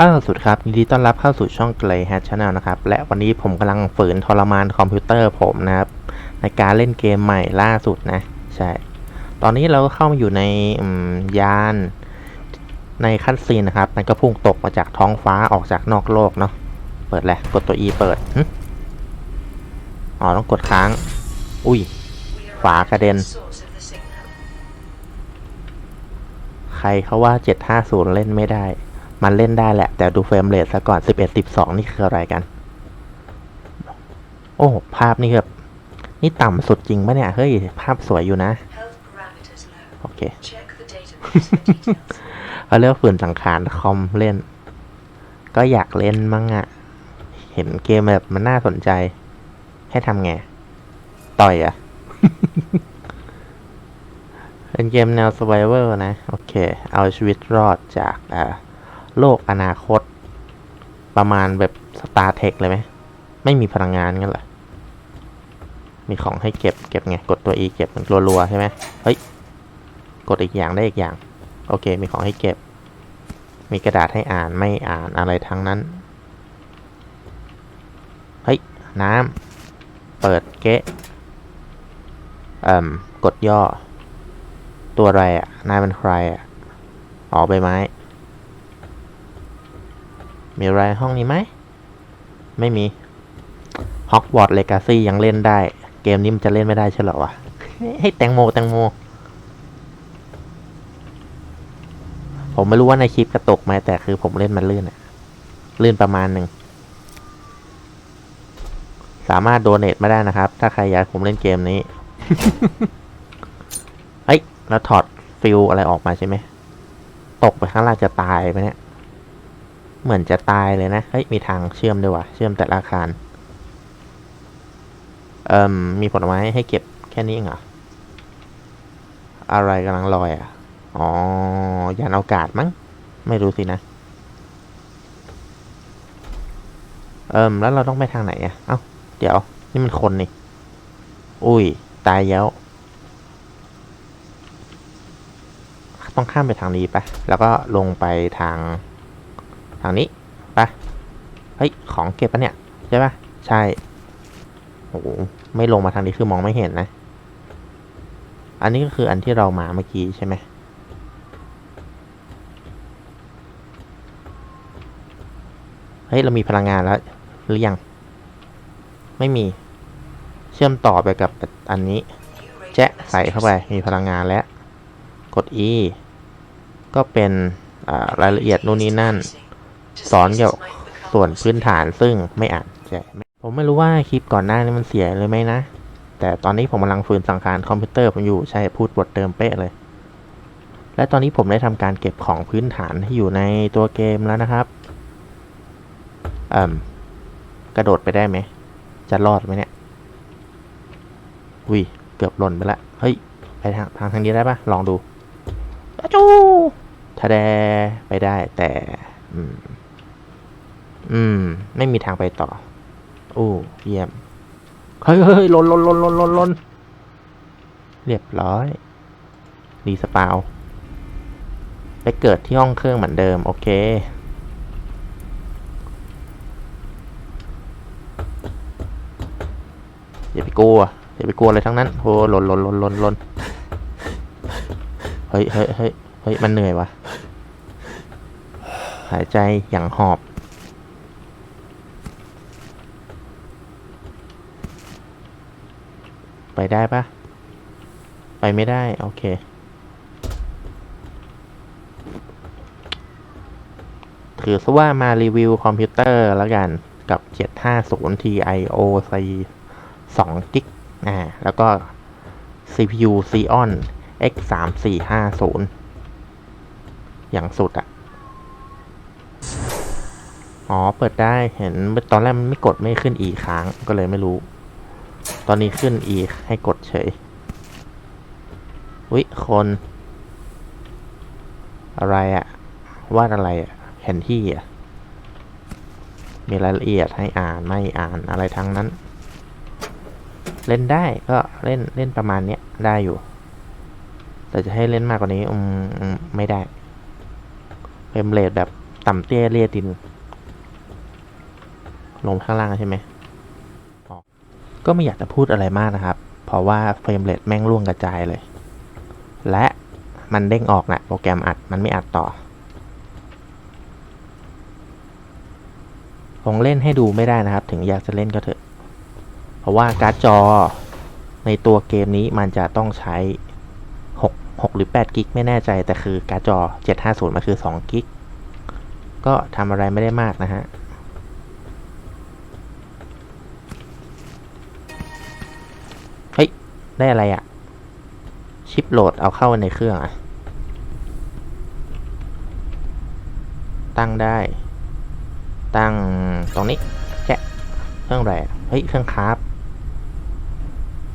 อ้าวสุดครับยินดีต้อนรับเข้าสู่ช่อง Grey Hat Channel นะครับ และวันนี้ผมกำลังฝืนทรมานคอมพิวเตอร์ผมนะครับ ในการเล่นเกมใหม่ล่าสุดนะ ใช่ ตอนนี้เราก็เข้ามาอยู่ในยานในคัตซีนนะครับ มันก็พุ่งตกมาจากท้องฟ้าออกจากนอกโลกเนาะเปิดแหละกดตัว E เปิดอ๋อ ต้องกดค้าง อุ้ย ฝากระเด็น ใครเขาว่า 750 เล่นไม่ได้ มันเล่นได้แหละ แต่ดูเฟรมเรทซะก่อน 11 12 นี่คืออะไรกัน โอ้ ภาพนี่แบบนี่ต่ำสุดจริงปะเนี่ย เฮ้ย ภาพสวยอยู่นะ Health parameters low. โอเค Check the database for details. เขาเรียกว่าฝืนสังขารคอมเล่น ก็อยากเล่นมั้งอะเห็นเกมแบบมันน่าสนใจ ให้ทำไง ต่อยอะเป็นเกมแนว survival นะ โอเค เอาชีวิตรอดจากอ่า โลกอนาคต ประมาณแบบ Star Trek เลยไหม ไม่มีพลังงานงั้นเหรอ มีของให้เก็บ เก็บไง กดตัว E เก็บมันรัวๆ ใช่ไหมเฮ้ย กดอีกอย่างได้อีกอย่าง โอเค มีของให้เก็บ มีกระดาษให้อ่านไม่อ่านอะไรทั้งนั้น เฮ้ย น้ำ เปิดเกะเอ่มกดย่อ ตัวอะไรอะ นายเป็นใครอะ อ๋อใบไม้ มีอะไรห้องนี้ไหม ไม่มีฮอกวอตเลกาซี่ยังเล่นได้ เกมนี้มันจะเล่นไม่ได้ใช่เหรอวะ ให้แตงโม แตงโม ผมไม่รู้ว่าในคลิปกระตกไหมแต่คือผมเล่นมันลื่นอะลื่นประมาณหนึ่ง สามารถโดเน a มาได้นะครับ ถ้าใครอยากผมเล่นเกมนี้ เฮ้ย แล้วถอดฟิลอะไรออกมาใช่ไหม ตกไปข้างล่างจะตายไหมเนี่ย เหมือนจะตายเลยนะ เฮ้ย มีทางเชื่อมด้วยว่ะเชื่อมแต่ละอาคาร เอ่มมีผลไม้ให้เก็บแค่นี้เองเหรอ อะไรกำลังลอยอะ อ๋อยานอวกาศมั้ง ไม่รู้สินะ เอิมแล้วเราต้องไปทางไหนอะเอ้า เดี๋ยว นี่มันคนนี่ อุ้ย ตายแล้ว ต้องข้ามไปทางนี้ปะ แล้วก็ลงไปทาง ทางนี้ไปเฮ้ย ของเก็บปะเนี่ย ใช่ปะใช่ โอ้โห ไม่ลงมาทางนี้คือมองไม่เห็นนะ อันนี้ก็คืออันที่เรามาเมื่อกี้ใช่ไหมเฮ้ย เรามีพลังงานแล้ว หรือยัง ไม่มี เชื่อมต่อไปกับอันนี้ แจ๊ะใส่เข้าไป มีพลังงานแล้ว กด E ก็เป็นรายละเอียดนู่นนี่นั่น สอนเกี่ยวส่วนพื้นฐานซึ่งไม่อ่านใช่ผมไม่รู้ว่าคลิปก่อนหน้านี้มันเสียเลยไหมนะ แต่ตอนนี้ผมกำลังฝืนสังขารคอมพิวเตอร์ผมอยู่ใช่พูดบทเดิมเป๊ะเลย และตอนนี้ผมได้ทำการเก็บของพื้นฐานที่อยู่ในตัวเกมแล้วนะครับเอ่มกระโดดไปได้ไหม จะรอดไหมเนี่ยอุ้ยเกือบหล่นไปละ เฮ้ย ไปทางทางทางนี้ได้ปะลองดูจูทะแดไปได้แต่ อืม อืม ไม่มีทางไปต่อ โอ้ เยี่ยม เฮ้ยเฮ้ยหลนหลนหลนหลนหลนหลนเรียบร้อยรีสปาวไปเกิดที่ห้องเครื่องเหมือนเดิม โอเค อย่าไปกลัว อย่าไปกลัวอะไรทั้งนั้นโหหล่นหล่นหล่นหล่นหล่นเฮ้ยเฮ้ยเฮ้ยเฮ้ยมันเหนื่อยวะหายใจอย่างหอบ ไปได้ปะไปไม่ได้ โอเค ถือซะว่ามารีวิวคอมพิวเตอร์แล้วกันกับ 750 Ti OC 2 g b อ่า แล้วก็ CPU Xeon X 3 4 5 0อย่างสุดอะอ๋อ เปิดได้ เห็นตอนแรกมันไม่กดไม่ขึ้น E ค้าง ก็เลยไม่รู้ ตอนนี้ขึ้น E ให้กดเฉย วิคน อะไรอะวาดอะไรอะแผนที่อะมีรายละเอียดให้อ่านไม่อ่านอะไรทั้งนั้น เล่นได้ก็เล่นเล่นประมาณเนี้ยได้อยู่ แต่จะให้เล่นมากกว่านี้อืมไม่ได้เฟรมเรทแบบต่ำเตี้ยเลียดิน ลงข้างล่างใช่ไหม ก็ไม่อยากจะพูดอะไรมากนะครับ เพราะว่าเฟรมเรทแม่งร่วงกระจายเลย และมันเด้งออกนะโปรแกรมอัดมันไม่อัดต่อ คงเล่นให้ดูไม่ได้นะครับ ถึงอยากจะเล่นก็เถอะ เพราะว่าการ์ดจอในตัวเกมนี้มันจะต้องใช้ 6 6 หรือ8กิกไม่แน่ใจ แต่คือการ์ดจอ 750 มันคือ2กิกก็ทำอะไรไม่ได้มากนะฮะ ได้อะไรอะ่ะชิปโหลดเอาเข้าในเครื่องอะตั้งได้ ตั้งตรงนี้แจะเครื่องอะไรเฮ้ยเครื่องคราฟ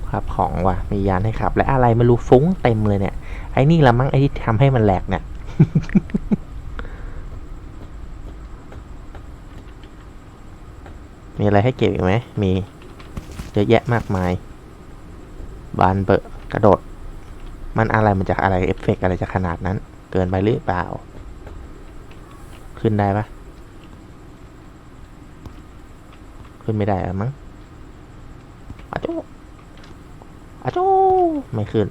ครับของว่ะมียานให้ขับ และอะไรไม่รู้ฟุ้งเต็มเลยเนี่ยไอ้นี่ละมั้งไอ้ที่ทำให้มันแหลกเนี่ยมีอะไรให้เก็บอีกไหมมีเยอะแยะมากมาย บานเบอะกระโดด มันอะไรมันจะอะไรเอฟเฟกต์อะไรจะขนาดนั้น เกินไปหรือเปล่า ขึ้นได้ปะขึ้นไม่ได้อะมั้งอาจอาจไม่ขึ้น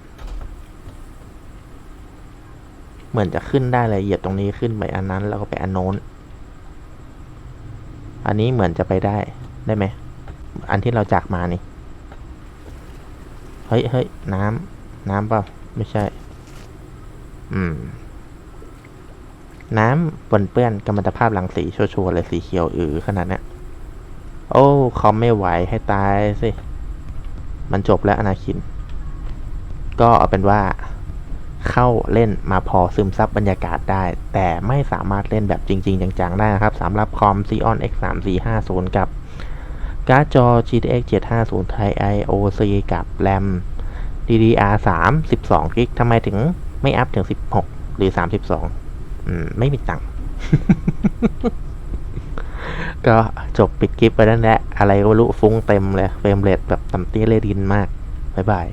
เหมือนจะขึ้นได้เลยเหยียบตรงนี้ขึ้นไปอันนั้นแล้วก็ไปอันโน้น อันนี้เหมือนจะไปได้ได้ไหม อันที่เราจากมานี่ ฮ้ยเฮ้ยน้ำน้ำเปล่าไม่ใช่ อืม น้ำปนเปื้อนกัมมันตภาพรังสีชัวร์เลยสีเขียวอือขนาดเนี้ยโอ้คอมไม่ไหวให้ตายสิ มันจบแล้วอนาคิน ก็เอาเป็นว่าเข้าเล่นมาพอซึมซับบรรยากาศได้ แต่ไม่สามารถเล่นแบบจริง ๆ จังๆ ได้นะครับสำหรับคอม Xeon X 3 4 5 0กับ การ์ดจอ GTX 750 Ti IOC กับ RAM DDR 3 12กิกทำไมถึงไม่อัพถึง 16 หรือ 32 อืม ไม่มีตังค์ ก็จบปิดคลิปไปนั่นแหละ อะไรก็ไม่รู้ฟุ้งเต็มเลย เฟรมเรทแบบต่ำเตี้ยเลยดินมาก บ๊ายบาย